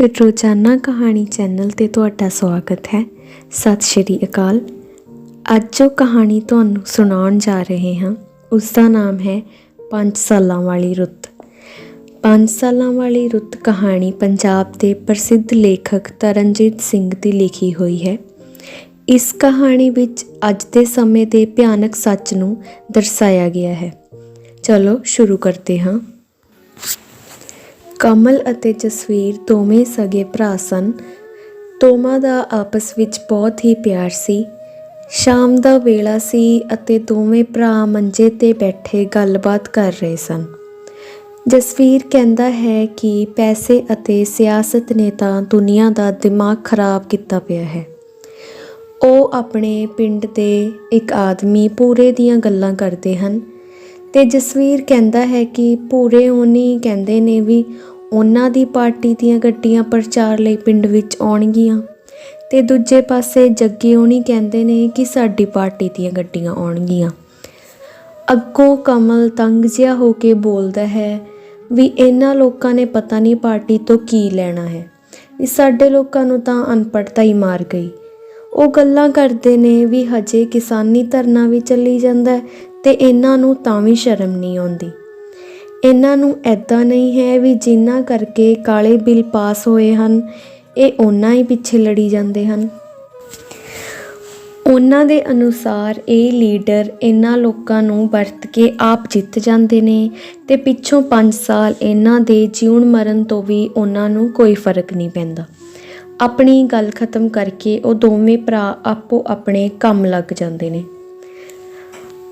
ਰੋਜ਼ਾਨਾ ਕਹਾਣੀ ਚੈਨਲ ਤੇ ਤੁਹਾਡਾ ਸਵਾਗਤ ਹੈ। ਸਤਿ ਸ਼੍ਰੀ ਅਕਾਲ। ਅੱਜ ਜੋ ਕਹਾਣੀ ਤੁਹਾਨੂੰ ਸੁਣਾਉਣ ਜਾ ਰਹੇ ਹਾਂ। ਉਸ ਦਾ ਨਾਮ ਹੈ 5 ਸਾਲਾਂ ਵਾਲੀ ਰੁੱਤ। 5 ਸਾਲਾਂ ਵਾਲੀ ਰੁੱਤ ਕਹਾਣੀ ਪੰਜਾਬ ਦੇ ਪ੍ਰਸਿੱਧ ਲੇਖਕ ਤਰਨਜੀਤ ਸਿੰਘ ਦੀ ਲਿਖੀ ਹੋਈ ਹੈ। ਇਸ ਕਹਾਣੀ ਵਿੱਚ ਅੱਜ ਦੇ ਸਮੇਂ ਦੇ ਭਿਆਨਕ ਸੱਚ ਨੂੰ ਦਰਸਾਇਆ ਗਿਆ ਹੈ। ਚਲੋ ਸ਼ੁਰੂ ਕਰਦੇ ਹਾਂ। ਕਮਲ ਅਤੇ ਜਸਵੀਰ ਦੋਵੇਂ ਸਗੇ ਭਰਾ ਸਨ। ਦੋਵਾਂ ਦਾ ਆਪਸ ਵਿੱਚ ਬਹੁਤ ਹੀ ਪਿਆਰ ਸੀ। ਸ਼ਾਮ ਦਾ ਵੇਲਾ ਸੀ ਅਤੇ ਦੋਵੇਂ ਭਰਾ ਮੰਜੇ ਤੇ ਬੈਠੇ ਗੱਲਬਾਤ ਕਰ ਰਹੇ ਸਨ। ਜਸਵੀਰ ਕਹਿੰਦਾ ਹੈ ਕਿ ਪੈਸੇ ਅਤੇ ਸਿਆਸਤ ਨੇ ਤਾਂ ਦੁਨੀਆ ਦਾ ਦਿਮਾਗ ਖਰਾਬ ਕੀਤਾ ਪਿਆ ਹੈ। ਉਹ ਆਪਣੇ ਪਿੰਡ ਦੇ ਇੱਕ ਆਦਮੀ ਪੂਰੇ ਦੀਆਂ ਗੱਲਾਂ ਕਰਦੇ ਹਨ ਤੇ ਜਸਵੀਰ ਕਹਿੰਦਾ ਹੈ ਕਿ ਪੂਰੇ ਉਹਨੀ ਕਹਿੰਦੇ ਨੇ ਵੀ ਉਹਨਾਂ ਦੀ ਪਾਰਟੀ ਦੀਆਂ ਗੱਡੀਆਂ ਪ੍ਰਚਾਰ ਲਈ ਪਿੰਡ ਵਿੱਚ ਆਉਣਗੀਆਂ। ਤੇ ਦੂਜੇ ਪਾਸੇ ਜੱਗੀ ਉਹਨੀ ਕਹਿੰਦੇ ਨੇ ਕਿ ਸਾਡੀ ਪਾਰਟੀ ਦੀਆਂ ਗੱਡੀਆਂ ਆਉਣਗੀਆਂ। ਅੱਗੋਂ ਕਮਲ ਤੰਗ ਜਿਹਾ ਹੋ ਕੇ ਬੋਲਦਾ ਹੈ ਵੀ ਇਹਨਾਂ ਲੋਕਾਂ ਨੇ ਪਤਾ ਨਹੀਂ ਪਾਰਟੀ ਤੋਂ ਕੀ ਲੈਣਾ ਹੈ। ਵੀ ਸਾਡੇ ਲੋਕਾਂ ਨੂੰ ਤਾਂ ਅਨਪੜ੍ਹਤਾ ਹੀ ਮਾਰ ਗਈ। ਉਹ ਗੱਲਾਂ ਕਰਦੇ ਨੇ ਵੀ ਹਜੇ ਕਿਸਾਨੀ ਧਰਨਾ ਵੀ ਚੱਲੀ ਜਾਂਦਾ ਹੈ ਤੇ ਇਹਨਾਂ ਨੂੰ ਤਾਂ ਵੀ ਸ਼ਰਮ ਨਹੀਂ ਆਉਂਦੀ। ਇਹਨਾਂ ਨੂੰ ਐਦਾਂ ਨਹੀਂ ਹੈ ਵੀ ਜਿਨ੍ਹਾਂ ਕਰਕੇ ਕਾਲੇ ਬਿੱਲ ਪਾਸ ਹੋਏ ਹਨ, ਇਹ ਉਹਨਾਂ ਹੀ ਪਿੱਛੇ ਲੜੀ ਜਾਂਦੇ ਹਨ। ਉਹਨਾਂ ਦੇ ਅਨੁਸਾਰ ਇਹ ਲੀਡਰ ਇਹਨਾਂ ਲੋਕਾਂ ਨੂੰ ਵਰਤ ਕੇ ਆਪ ਜਿੱਤ ਜਾਂਦੇ ਨੇ ਤੇ ਪਿੱਛੋਂ 5 ਸਾਲ ਇਹਨਾਂ ਦੇ ਜਿਉਣ ਮਰਨ ਤੋਂ ਵੀ ਉਹਨਾਂ ਨੂੰ ਕੋਈ ਫ਼ਰਕ ਨਹੀਂ ਪੈਂਦਾ। ਆਪਣੀ ਗੱਲ ਖਤਮ ਕਰਕੇ ਉਹ ਦੋਵੇਂ ਭਰਾ ਆਪੋ ਆਪਣੇ ਕੰਮ ਲੱਗ ਜਾਂਦੇ ਨੇ।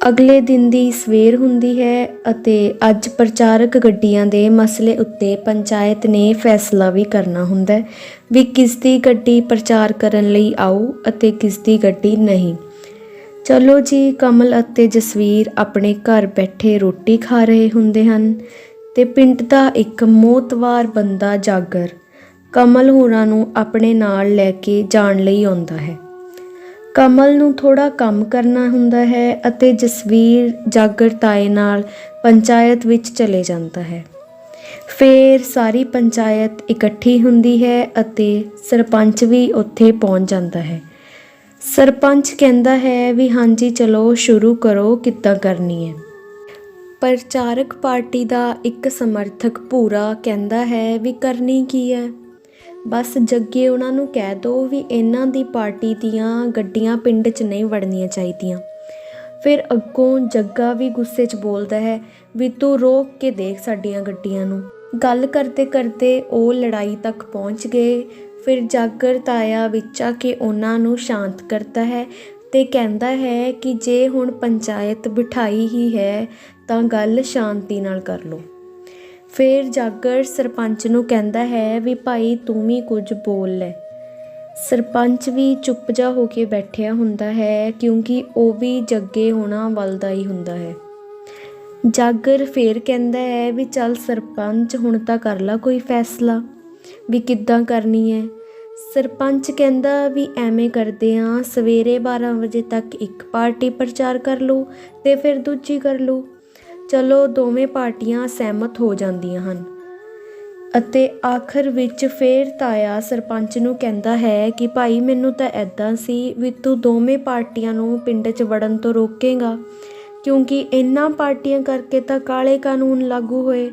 ਅਗਲੇ ਦਿਨ ਦੀ ਸਵੇਰ ਹੁੰਦੀ ਹੈ ਅਤੇ ਅੱਜ ਪ੍ਰਚਾਰਕ ਗੱਡੀਆਂ ਦੇ ਮਸਲੇ ਉੱਤੇ ਪੰਚਾਇਤ ਨੇ ਫੈਸਲਾ ਵੀ ਕਰਨਾ ਹੁੰਦਾ ਹੈ ਵੀ ਕਿਸ ਦੀ ਗੱਡੀ ਪ੍ਰਚਾਰ ਕਰਨ ਲਈ ਆਉ ਅਤੇ ਕਿਸ ਦੀ ਗੱਡੀ ਨਹੀਂ। ਚਲੋ ਜੀ, ਕਮਲ ਅਤੇ ਜਸਵੀਰ ਆਪਣੇ ਘਰ ਬੈਠੇ ਰੋਟੀ ਖਾ ਰਹੇ ਹੁੰਦੇ ਹਨ ਤੇ ਪਿੰਡ ਦਾ ਇੱਕ ਮੋਤਵਾਰ ਬੰਦਾ ਜਾਗਰ ਕਮਲ ਹੋਰਾਂ ਨੂੰ ਆਪਣੇ ਨਾਲ ਲੈ ਕੇ ਜਾਣ ਲਈ ਆਉਂਦਾ ਹੈ। ਕਮਲ ਨੂੰ ਥੋੜਾ ਕੰਮ ਕਰਨਾ ਹੁੰਦਾ ਹੈ ਅਤੇ ਜਸਵੀਰ ਜਾਗਰ ਤਾਏ ਨਾਲ ਪੰਚਾਇਤ ਵਿੱਚ ਚਲੇ ਜਾਂਦਾ ਹੈ। ਫੇਰ ਸਾਰੀ ਪੰਚਾਇਤ ਇਕੱਠੀ ਹੁੰਦੀ ਹੈ ਅਤੇ ਸਰਪੰਚ ਵੀ ਉੱਥੇ ਪਹੁੰਚ ਜਾਂਦਾ ਹੈ। ਸਰਪੰਚ ਕਹਿੰਦਾ ਹੈ ਵੀ ਹਾਂਜੀ, ਚਲੋ, ਸ਼ੁਰੂ ਕਰੋ, ਕਿੱਦਾਂ ਕਰਨੀ ਹੈ। ਪ੍ਰਚਾਰਕ ਪਾਰਟੀ ਦਾ ਇੱਕ ਸਮਰਥਕ ਪੂਰਾ ਕਹਿੰਦਾ ਹੈ ਵੀ ਕਰਨੀ ਕੀ ਹੈ? ਬਸ ਜੱਗੇ ਉਹਨਾਂ ਨੂੰ ਕਹਿ ਦੋ ਵੀ ਇਹਨਾਂ ਦੀ ਪਾਰਟੀ ਦੀਆਂ ਗੱਡੀਆਂ ਪਿੰਡ 'ਚ ਨਹੀਂ ਵੜਨੀਆਂ ਚਾਹੀਦੀਆਂ। ਫਿਰ ਅੱਗੋਂ ਜੱਗਾ ਵੀ ਗੁੱਸੇ 'ਚ ਬੋਲਦਾ ਹੈ ਵੀ ਤੂੰ ਰੋਕ ਕੇ ਦੇਖ ਸਾਡੀਆਂ ਗੱਡੀਆਂ ਨੂੰ। ਗੱਲ ਕਰਦੇ ਕਰਦੇ ਉਹ ਲੜਾਈ ਤੱਕ ਪਹੁੰਚ ਗਏ। ਫਿਰ ਜਾਗਰ ਤਾਇਆ ਵਿੱਚ ਆ ਕੇ ਉਹਨਾਂ ਨੂੰ ਸ਼ਾਂਤ ਕਰਦਾ ਹੈ ਤੇ ਕਹਿੰਦਾ ਹੈ ਕਿ ਜੇ ਹੁਣ ਪੰਚਾਇਤ ਬਿਠਾਈ ਹੀ ਹੈ ਤਾਂ ਗੱਲ ਸ਼ਾਂਤੀ ਨਾਲ ਕਰ ਲਓ। ਫੇਰ ਜਾਗਰ ਸਰਪੰਚ ਨੂੰ ਕਹਿੰਦਾ ਹੈ ਵੀ ਭਾਈ ਤੂੰ ਵੀ ਕੁਝ ਬੋਲ ਲੈ। ਸਰਪੰਚ ਵੀ ਚੁੱਪ ਜਾ ਹੋ ਕੇ ਬੈਠਿਆ ਹੁੰਦਾ ਹੈ ਕਿਉਂਕਿ ਉਹ ਵੀ ਜੱਗੇ ਹੋਣਾ ਵੱਲਦਾ ਹੀ ਹੁੰਦਾ ਹੈ। ਜਾਗਰ ਫੇਰ ਕਹਿੰਦਾ ਹੈ ਵੀ ਚੱਲ ਸਰਪੰਚ ਹੁਣ ਤਾਂ ਕਰ ਲਾ ਕੋਈ ਫੈਸਲਾ ਵੀ ਕਿੱਦਾਂ ਕਰਨੀ ਹੈ। ਸਰਪੰਚ ਕਹਿੰਦਾ ਵੀ ਐਵੇਂ ਕਰਦੇ ਆ ਸਵੇਰੇ 12 ਵਜੇ ਤੱਕ ਇੱਕ ਪਾਰਟੀ ਪ੍ਰਚਾਰ ਕਰ ਲਓ ਤੇ ਫਿਰ ਦੂਜੀ ਕਰ ਲਓ। ਚਲੋ ਦੋਵੇਂ ਪਾਰਟੀਆਂ ਸਹਿਮਤ ਹੋ ਜਾਂਦੀਆਂ ਹਨ। ਅਤੇ ਆਖਰ ਵਿੱਚ ਫੇਰ ਤਾਇਆ ਸਰਪੰਚ ਨੂੰ ਕਹਿੰਦਾ ਹੈ ਕਿ ਭਾਈ ਮੈਨੂੰ ਤਾਂ ਐਦਾਂ ਸੀ ਵੀ ਤੂੰ ਦੋਵੇਂ ਪਾਰਟੀਆਂ ਨੂੰ ਪਿੰਡ 'ਚ ਵੜਨ ਤੋਂ ਰੋਕੇਗਾ, ਕਿਉਂਕਿ ਇਹਨਾਂ ਪਾਰਟੀਆਂ ਕਰਕੇ ਤਾਂ ਕਾਲੇ ਕਾਨੂੰਨ ਲਾਗੂ ਹੋਏ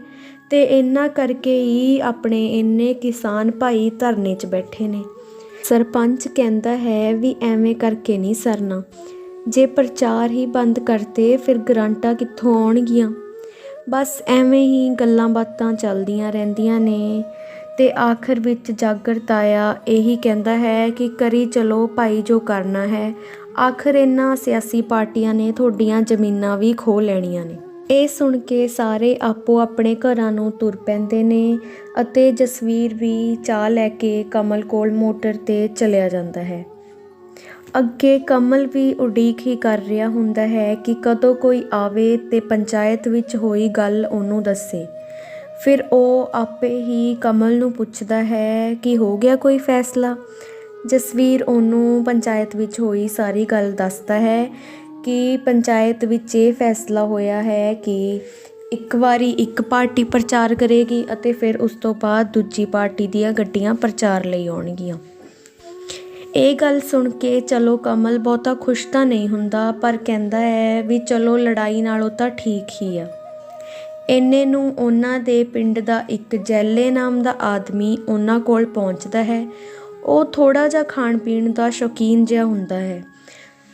ਤੇ ਇਹਨਾਂ ਕਰਕੇ ਹੀ ਆਪਣੇ ਇੰਨੇ ਕਿਸਾਨ ਭਾਈ ਧਰਨੇ 'ਚ ਬੈਠੇ ਨੇ। ਸਰਪੰਚ ਕਹਿੰਦਾ ਹੈ ਵੀ ਐਵੇਂ ਕਰਕੇ ਨਹੀਂ ਸਰਨਾ। ਜੇ ਪ੍ਰਚਾਰ ਹੀ ਬੰਦ ਕਰਤੇ, ਫਿਰ ਗਰਾਂਟਾਂ ਕਿੱਥੋਂ ਆਉਣਗੀਆਂ? ਬਸ ਐਵੇਂ ਹੀ ਗੱਲਾਂ ਬਾਤਾਂ ਚੱਲਦੀਆਂ ਰਹਿੰਦੀਆਂ ਨੇ ਤੇ ਆਖਰ ਵਿੱਚ ਜਾਗਰ ਤਾਇਆ ਇਹੀ ਕਹਿੰਦਾ ਹੈ ਕਿ ਕਰੀ ਚਲੋ ਭਾਈ ਜੋ ਕਰਨਾ ਹੈ। ਆਖਰ ਇਹਨਾਂ ਸਿਆਸੀ ਪਾਰਟੀਆਂ ਨੇ ਤੁਹਾਡੀਆਂ ਜ਼ਮੀਨਾਂ ਵੀ ਖੋ ਲੈਣੀਆਂ ਨੇ। ਇਹ ਸੁਣ ਕੇ ਸਾਰੇ ਆਪੋ ਆਪਣੇ ਘਰਾਂ ਨੂੰ ਤੁਰ ਪੈਂਦੇ ਨੇ ਅਤੇ ਜਸਵੀਰ ਵੀ ਚਾਹ ਲੈ ਕੇ ਕਮਲ ਕੋਲ ਮੋਟਰ ਤੇ ਚਲਿਆ ਜਾਂਦਾ ਹੈ। ਅੱਗੇ ਕਮਲ ਵੀ ਉਡੀਕ ਹੀ ਕਰ ਰਿਹਾ ਹੁੰਦਾ ਹੈ ਕਿ ਕਦੋਂ ਕੋਈ ਆਵੇ ਤੇ ਪੰਚਾਇਤ ਵਿੱਚ ਹੋਈ ਗੱਲ ਉਹਨੂੰ ਦੱਸੇ। ਫਿਰ ਉਹ ਆਪੇ ਹੀ ਕਮਲ ਨੂੰ ਪੁੱਛਦਾ ਹੈ ਕਿ ਹੋ ਗਿਆ ਕੋਈ ਫੈਸਲਾ? ਜਸਵੀਰ ਉਹਨੂੰ ਪੰਚਾਇਤ ਵਿੱਚ ਹੋਈ ਸਾਰੀ ਗੱਲ ਦੱਸਦਾ ਹੈ ਕਿ ਪੰਚਾਇਤ ਵਿੱਚ ਇਹ ਫੈਸਲਾ ਹੋਇਆ ਹੈ ਕਿ ਇੱਕ ਵਾਰੀ ਇੱਕ ਪਾਰਟੀ ਪ੍ਰਚਾਰ ਕਰੇਗੀ ਅਤੇ ਫਿਰ ਉਸ ਤੋਂ ਬਾਅਦ ਦੂਜੀ ਪਾਰਟੀ ਦੀਆਂ ਗੱਡੀਆਂ ਪ੍ਰਚਾਰ ਲਈ ਆਉਣਗੀਆਂ। ਇਹ ਗੱਲ ਸੁਣ ਕੇ ਚਲੋ ਕਮਲ ਬਹੁਤਾ ਖੁਸ਼ ਤਾਂ ਨਹੀਂ ਹੁੰਦਾ, ਪਰ ਕਹਿੰਦਾ ਹੈ ਵੀ ਚਲੋ ਲੜਾਈ ਨਾਲੋਂ ਤਾਂ ਠੀਕ ਹੀ ਆ। ਇੰਨੇ ਨੂੰ ਉਹਨਾਂ ਦੇ ਪਿੰਡ ਦਾ ਇੱਕ ਜੈਲੇ ਨਾਮ ਦਾ ਆਦਮੀ ਉਹਨਾਂ ਕੋਲ ਪਹੁੰਚਦਾ ਹੈ। ਉਹ ਥੋੜਾ ਜਿਹਾ ਖਾਣ ਪੀਣ ਦਾ ਸ਼ੌਕੀਨ ਜਿਹਾ ਹੁੰਦਾ ਹੈ।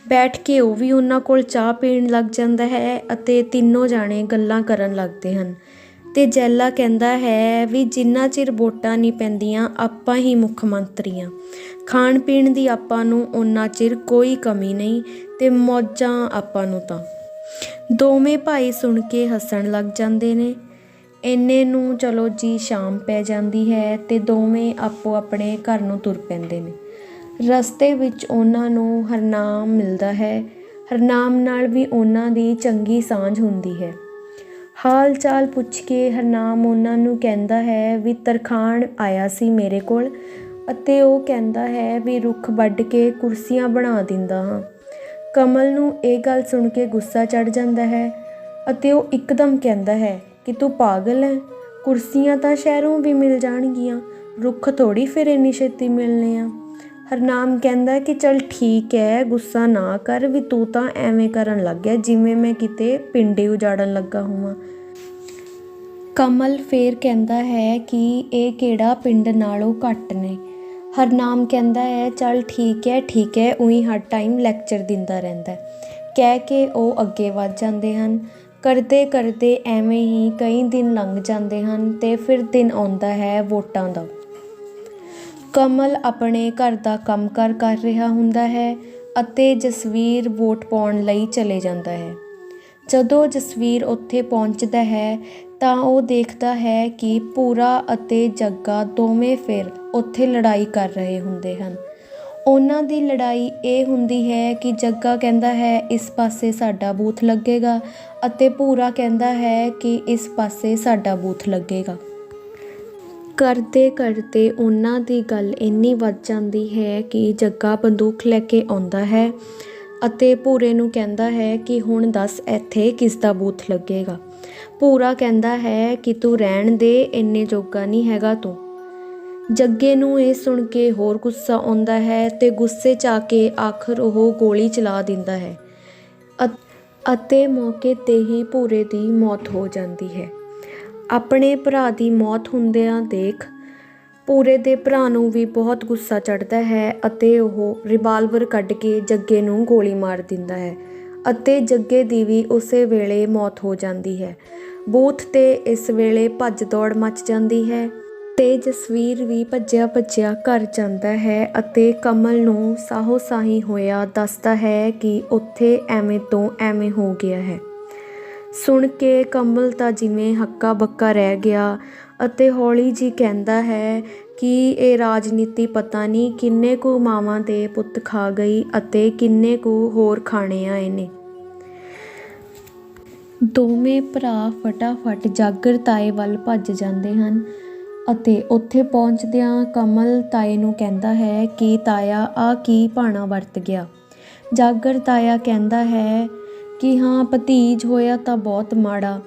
ਬੈਠ ਕੇ ਉਹ ਵੀ ਉਹਨਾਂ ਕੋਲ ਚਾਹ ਪੀਣ ਲੱਗ ਜਾਂਦਾ ਹੈ ਅਤੇ ਤਿੰਨੋਂ ਜਾਣੇ ਗੱਲਾਂ ਕਰਨ ਲੱਗਦੇ ਹਨ। ਅਤੇ ਜੈਲਾ ਕਹਿੰਦਾ ਹੈ ਵੀ ਜਿੰਨਾ ਚਿਰ ਵੋਟਾਂ ਨਹੀਂ ਪੈਂਦੀਆਂ, ਆਪਾਂ ਹੀ ਮੁੱਖ ਮੰਤਰੀ ਹਾਂ ਖਾਣ ਪੀਣ ਦੀ ਆਪਾਂ ਨੂੰ ਉਹਨਾਂ ਚਿਰ ਕੋਈ ਕਮੀ ਨਹੀਂ ਅਤੇ ਮੌਜਾਂ ਆਪਾਂ ਨੂੰ ਤਾਂ। ਦੋਵੇਂ ਭਾਈ ਸੁਣ ਕੇ ਹੱਸਣ ਲੱਗ ਜਾਂਦੇ ਨੇ। ਇੰਨੇ ਨੂੰ ਚਲੋ ਜੀ ਸ਼ਾਮ ਪੈ ਜਾਂਦੀ ਹੈ ਤੇ ਦੋਵੇਂ ਆਪੋ ਆਪਣੇ ਘਰ ਨੂੰ ਤੁਰ ਪੈਂਦੇ ਨੇ। ਰਸਤੇ ਵਿੱਚ ਉਹਨਾਂ ਨੂੰ ਹਰਨਾਮ ਮਿਲਦਾ ਹੈ। ਹਰਨਾਮ ਨਾਲ ਵੀ ਉਹਨਾਂ ਦੀ ਚੰਗੀ ਸਾਂਝ ਹੁੰਦੀ ਹੈ। ਹਾਲ ਚਾਲ ਪੁੱਛ ਕੇ ਹਰਨਾਮ ਉਹਨਾਂ ਨੂੰ ਕਹਿੰਦਾ ਹੈ ਵੀ ਤਰਖਾਣ ਆਇਆ ਸੀ ਮੇਰੇ ਕੋਲ ਅਤੇ ਉਹ ਕਹਿੰਦਾ ਹੈ ਵੀ ਰੁੱਖ ਵੱਢ ਕੇ ਕੁਰਸੀਆਂ ਬਣਾ ਦਿੰਦਾ ਹਾਂ। ਕਮਲ ਨੂੰ ਇਹ ਗੱਲ ਸੁਣ ਕੇ ਗੁੱਸਾ ਚੜ ਜਾਂਦਾ ਹੈ ਅਤੇ ਉਹ ਇੱਕਦਮ ਕਹਿੰਦਾ ਹੈ ਕਿ ਤੂੰ ਪਾਗਲ ਹੈ, ਕੁਰਸੀਆਂ ਤਾਂ ਸ਼ਹਿਰੋਂ ਵੀ ਮਿਲ ਜਾਣਗੀਆਂ, ਰੁੱਖ ਥੋੜੀ ਫਿਰ ਇੰਨੀ ਛੇਤੀ ਮਿਲਨੇ ਆ। ਹਰਨਾਮ ਕਹਿੰਦਾ ਕਿ ਚਲ ਠੀਕ ਹੈ, ਗੁੱਸਾ ਨਾ ਕਰ, ਵੀ ਤੂੰ ਤਾਂ ਐਵੇਂ ਕਰਨ ਲੱਗ ਗਿਆ, ਜਿਵੇਂ ਮੈਂ ਕਿਤੇ ਪਿੰਡੇ ਉਜਾੜਨ ਲੱਗਾ ਹੋਵਾਂ। ਕਮਲ ਫੇਰ ਕਹਿੰਦਾ ਹੈ ਕਿ ਇਹ ਕਿਹੜਾ ਪਿੰਡ ਨਾਲੋਂ ਘੱਟ ਨੇ। ਹਰਨਾਮ ਕਹਿੰਦਾ ਹੈ, ਚਲ ਠੀਕ ਹੈ ਠੀਕ ਹੈ, ਉਹੀ ਹਰ ਟਾਈਮ ਲੈਕਚਰ ਦਿੰਦਾ ਰਹਿੰਦਾ ਕਹਿ ਕੇ ਉਹ ਅੱਗੇ ਵੱਧ ਜਾਂਦੇ ਹਨ। ਕਰਦੇ ਕਰਦੇ ਐਵੇਂ ਹੀ ਕਈ ਦਿਨ ਲੰਘ ਜਾਂਦੇ ਹਨ ਤੇ ਫਿਰ ਦਿਨ ਆਉਂਦਾ ਹੈ ਵੋਟਾਂ ਦਾ। ਕਮਲ ਆਪਣੇ ਘਰ ਦਾ ਕੰਮਕਾਰ ਕਰ ਰਿਹਾ ਹੁੰਦਾ ਹੈ ਅਤੇ ਜਸਵੀਰ ਵੋਟ ਪਾਉਣ ਲਈ ਚਲੇ ਜਾਂਦਾ ਹੈ। ਜਦੋਂ ਜਸਵੀਰ ਉੱਥੇ ਪਹੁੰਚਦਾ ਹੈ, ਤਾਂ ਉਹ ਦੇਖਦਾ ਹੈ ਕਿ ਪੂਰਾ ਅਤੇ ਜੱਗਾ ਦੋਵੇਂ ਫਿਰ ਉੱਥੇ ਲੜਾਈ ਕਰ ਰਹੇ ਹੁੰਦੇ ਹਨ। ਉਹਨਾਂ ਦੀ ਲੜਾਈ ਇਹ ਹੁੰਦੀ ਹੈ ਕਿ ਜੱਗਾ ਕਹਿੰਦਾ ਹੈ, ਇਸ ਪਾਸੇ ਸਾਡਾ ਬੂਥ ਲੱਗੇਗਾ ਅਤੇ ਪੂਰਾ ਕਹਿੰਦਾ ਹੈ ਕਿ ਇਸ ਪਾਸੇ ਸਾਡਾ ਬੂਥ ਲੱਗੇਗਾ ਕਰਦੇ ਕਰਦੇ ਉਹਨਾਂ ਦੀ ਗੱਲ ਇੰਨੀ ਵੱਧ ਜਾਂਦੀ ਹੈ ਕਿ ਜੱਗਾ ਬੰਦੂਕ ਲੈ ਕੇ ਆਉਂਦਾ ਹੈ ਅਤੇ ਭੂਰੇ ਨੂੰ ਕਹਿੰਦਾ ਹੈ ਕਿ ਹੁਣ ਦੱਸ ਇੱਥੇ ਕਿਸ ਦਾ ਬੂਥ ਲੱਗੇਗਾ। ਭੂਰਾ ਕਹਿੰਦਾ ਹੈ ਕਿ ਤੂੰ ਰਹਿਣ ਦੇ, ਇੰਨੇ ਜੋਗਾ ਨਹੀਂ ਹੈਗਾ ਤੂੰ। ਜੱਗੇ ਨੂੰ ਇਹ ਸੁਣ ਕੇ ਹੋਰ ਗੁੱਸਾ ਆਉਂਦਾ ਹੈ ਤੇ ਗੁੱਸੇ 'ਚ ਆ ਕੇ ਆਖਰ ਉਹ ਗੋਲੀ ਚਲਾ ਦਿੰਦਾ ਹੈ ਅ- ਅਤੇ ਮੌਕੇ ਤੇ ਹੀ ਭੂਰੇ ਦੀ ਮੌਤ ਹੋ ਜਾਂਦੀ ਹੈ। ਆਪਣੇ ਭਰਾ ਦੀ ਮੌਤ ਹੁੰਦਿਆਂ ਦੇਖ ਪੂਰੇ ਦੇ ਭਰਾ ਨੂੰ ਵੀ ਬਹੁਤ ਗੁੱਸਾ ਚੜਦਾ ਹੈ ਅਤੇ ਉਹ ਰਿਵਾਲਵਰ ਕੱਢ ਕੇ ਜੱਗੇ ਨੂੰ ਗੋਲੀ ਮਾਰ ਦਿੰਦਾ ਹੈ ਅਤੇ ਜੱਗੇ ਦੀ ਵੀ ਉਸੇ ਵੇਲੇ ਮੌਤ ਹੋ ਜਾਂਦੀ ਹੈ। ਬੂਥ ਤੇ ਇਸ ਵੇਲੇ ਭੱਜ ਦੌੜ ਮਚ ਜਾਂਦੀ ਹੈ ਤੇ ਜਸਵੀਰ ਵੀ ਭੱਜਿਆ ਭੱਜਿਆ ਘਰ ਜਾਂਦਾ ਹੈ ਅਤੇ ਕਮਲ ਨੂੰ ਸਾਹੋ ਸਾਹੀ ਹੋਇਆ ਦੱਸਦਾ ਹੈ ਕਿ ਉੱਥੇ ਐਵੇਂ ਤੋਂ ਐਵੇਂ ਹੋ ਗਿਆ ਹੈ। ਸੁਣ ਕੇ ਕਮਲ ਤਾਂ ਜਿਵੇਂ ਹੱਕਾ ਬੱਕਾ ਰਹਿ ਗਿਆ ਅਤੇ ਹੌਲੀ ਜੀ ਕਹਿੰਦਾ ਹੈ ਕਿ ਇਹ ਰਾਜਨੀਤੀ ਪਤਾ ਨਹੀਂ ਕਿੰਨੇ ਕੁ ਮਾਵਾਂ ਦੇ ਪੁੱਤ ਖਾ ਗਈ ਅਤੇ ਕਿੰਨੇ ਕੁ ਹੋਰ ਖਾਣੇ ਆਏ ਨੇ। ਦੋਵੇਂ ਭਰਾ ਫਟਾਫਟ ਜਾਗਰ ਤਾਏ ਵੱਲ ਭੱਜ ਜਾਂਦੇ ਹਨ ਅਤੇ ਉੱਥੇ ਪਹੁੰਚਦਿਆਂ ਕਮਲ ਤਾਏ ਨੂੰ ਕਹਿੰਦਾ ਹੈ ਕਿ ਤਾਇਆ ਆ ਕੀ ਭਾਣਾ ਵਰਤ ਗਿਆ। ਜਾਗਰ ਤਾਇਆ ਕਹਿੰਦਾ ਹੈ ਕਿ ਹਾਂ, ਭਤੀਜ ਹੋਇਆ ਤਾਂ ਬਹੁਤ ਮਾੜਾ।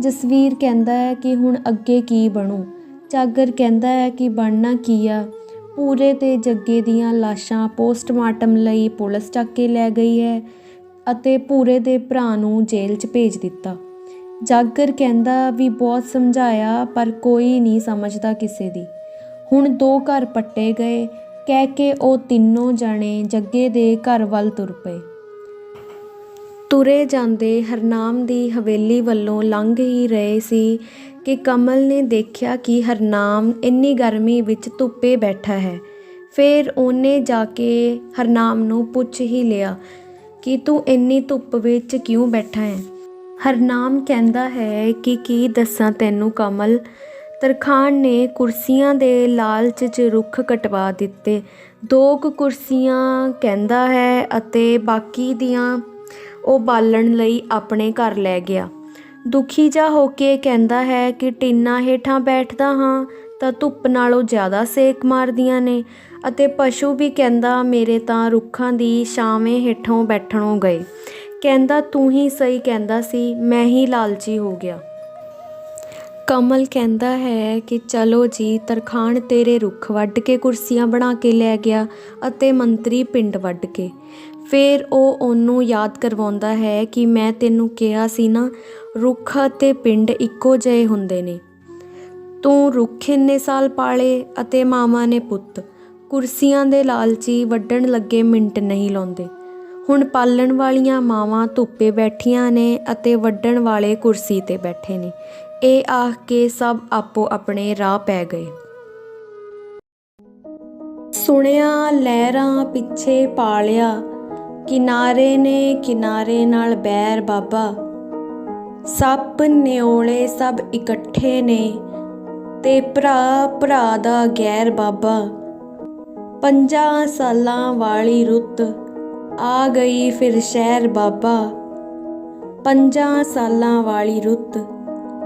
ਜਸਵੀਰ ਕਹਿੰਦਾ ਹੈ ਕਿ ਹੁਣ ਅੱਗੇ ਕੀ ਬਣੂ। ਜਾਗਰ ਕਹਿੰਦਾ ਹੈ ਕਿ ਬਣਨਾ ਕੀ ਆ। ਪੂਰੇ ਤੇ ਜੱਗੇ ਦੀਆਂ ਲਾਸ਼ਾਂ ਪੋਸਟਮਾਰਟਮ ਲਈ ਪੁਲਿਸ ਚੱਕ ਕੇ ਲੈ ਗਈ ਹੈ ਅਤੇ ਪੂਰੇ ਦੇ ਭਰਾ ਨੂੰ ਜੇਲ੍ਹ 'ਚ ਭੇਜ ਦਿੱਤਾ। ਜਾਗਰ ਕਹਿੰਦਾ ਵੀ ਬਹੁਤ ਸਮਝਾਇਆ, ਪਰ ਕੋਈ ਨਹੀਂ ਸਮਝਦਾ ਕਿਸੇ ਦੀ। ਹੁਣ ਦੋ ਘਰ ਪੱਟੇ ਗਏ। ਕਹਿ ਕੇ ਉਹ ਤਿੰਨੋਂ ਜਣੇ ਜੱਗੇ ਦੇ ਘਰ ਵੱਲ ਤੁਰ ਪਏ। ਤੁਰੇ ਜਾਂਦੇ ਹਰਨਾਮ ਦੀ ਹਵੇਲੀ ਵੱਲੋਂ ਲੰਘ ਹੀ ਰਹੇ ਸੀ ਕਿ ਕਮਲ ਨੇ ਦੇਖਿਆ ਕਿ ਹਰਨਾਮ ਇੰਨੀ ਗਰਮੀ ਵਿੱਚ ਧੁੱਪੇ ਬੈਠਾ ਹੈ। ਫਿਰ ਉਹਨੇ ਜਾ ਕੇ ਹਰਨਾਮ ਨੂੰ ਪੁੱਛ ਹੀ ਲਿਆ ਕਿ ਤੂੰ ਇੰਨੀ ਧੁੱਪ ਵਿੱਚ ਕਿਉਂ ਬੈਠਾ ਹੈ? ਹਰਨਾਮ ਕਹਿੰਦਾ ਹੈ ਕਿ ਕੀ ਦੱਸਾਂ ਤੈਨੂੰ ਕਮਲ? ਤਰਖਾਨ ਨੇ ਕੁਰਸੀਆਂ ਦੇ ਲਾਲਚ 'ਚ ਰੁੱਖ ਕਟਵਾ ਦਿੱਤੇ। ਦੋ ਕੁ ਕੁਰਸੀਆਂ ਕਹਿੰਦਾ ਹੈ ਅਤੇ ਬਾਕੀ ਦੀਆਂ ਉਹ ਬਾਲਣ ਲਈ ਆਪਣੇ ਘਰ ਲੈ ਗਿਆ। ਦੁਖੀ ਜਾ ਹੋ ਕੇ ਕਹਿੰਦਾ ਹੈ ਕਿ ਟਿੰਨਾ ਹੇਠਾਂ ਬੈਠਦਾ ਹਾਂ ਤਾਂ ਧੁੱਪ ਨਾਲੋਂ ਜ਼ਿਆਦਾ ਸੇਕ ਮਾਰਦੀਆਂ ਨੇ ਅਤੇ ਪਸ਼ੂ ਵੀ ਕਹਿੰਦਾ ਮੇਰੇ ਤਾਂ ਰੁੱਖਾਂ ਦੀ ਛਾਵੇਂ ਹੇਠੋਂ ਬੈਠਣੋਂ ਗਏ। ਕਹਿੰਦਾ, ਤੂੰ ਹੀ ਸਹੀ ਕਹਿੰਦਾ ਸੀ, ਮੈਂ ਹੀ ਲਾਲਚੀ ਹੋ ਗਿਆ। ਕਮਲ ਕਹਿੰਦਾ ਹੈ ਕਿ, ਚਲੋ ਜੀ, ਤਰਖਾਣ ਤੇਰੇ ਰੁੱਖ ਵੱਢ ਕੇ ਕੁਰਸੀਆਂ ਬਣਾ ਕੇ ਲੈ ਗਿਆ ਅਤੇ ਮੰਤਰੀ ਪਿੰਡ ਵੱਢ ਕੇ। ਫਿਰ ਉਹ ਉਹਨੂੰ ਯਾਦ ਕਰਵਾਉਂਦਾ ਹੈ ਕਿ ਮੈਂ ਤੈਨੂੰ ਕਿਹਾ ਸੀ ਨਾ, ਰੁੱਖ ਅਤੇ ਪਿੰਡ ਇੱਕੋ ਜਿਹੇ ਹੁੰਦੇ ਨੇ। ਤੂੰ ਰੁੱਖ ਇੰਨੇ ਸਾਲ ਪਾਲੇ ਅਤੇ ਮਾਮਾ ਨੇ ਪੁੱਤ। ਕੁਰਸੀਆਂ ਦੇ ਲਾਲਚੀ ਵੱਢਣ ਲੱਗੇ ਮਿੰਟ ਨਹੀਂ ਲਾਉਂਦੇ। ਹੁਣ ਪਾਲਣ ਵਾਲੀਆਂ ਮਾਵਾਂ ਧੁੱਪੇ ਬੈਠੀਆਂ ਨੇ ਅਤੇ ਵੱਢਣ ਵਾਲੇ ਕੁਰਸੀ ਤੇ ਬੈਠੇ ਨੇ। ਇਹ ਆਖ ਕੇ ਸਭ ਆਪੋ ਆਪਣੇ ਰਾਹ ਪੈ ਗਏ। ਸੁਣਿਆ, ਲਹਿਰਾਂ ਪਿੱਛੇ ਪਾਲਿਆ ਕਿਨਾਰੇ ਨੇ ਕਿਨਾਰੇ ਨਾਲ ਬੈਰ ਬਾਬਾ। ਸੱਪ ਨਿਓਲੇ ਸਭ ਇਕੱਠੇ ਨੇ ਤੇ ਭਰਾ ਭਰਾ ਦਾ ਗੈਰ ਬਾਬਾ। ਪੰਜਾਂ ਸਾਲਾਂ ਵਾਲੀ ਰੁੱਤ ਆ ਗਈ ਫਿਰ ਸ਼ਹਿਰ ਬਾਬਾ। ਪੰਜਾਂ ਸਾਲਾਂ ਵਾਲੀ ਰੁੱਤ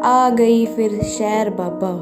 ਆ ਗਈ ਫਿਰ ਸ਼ਹਿਰ ਬਾਬਾ।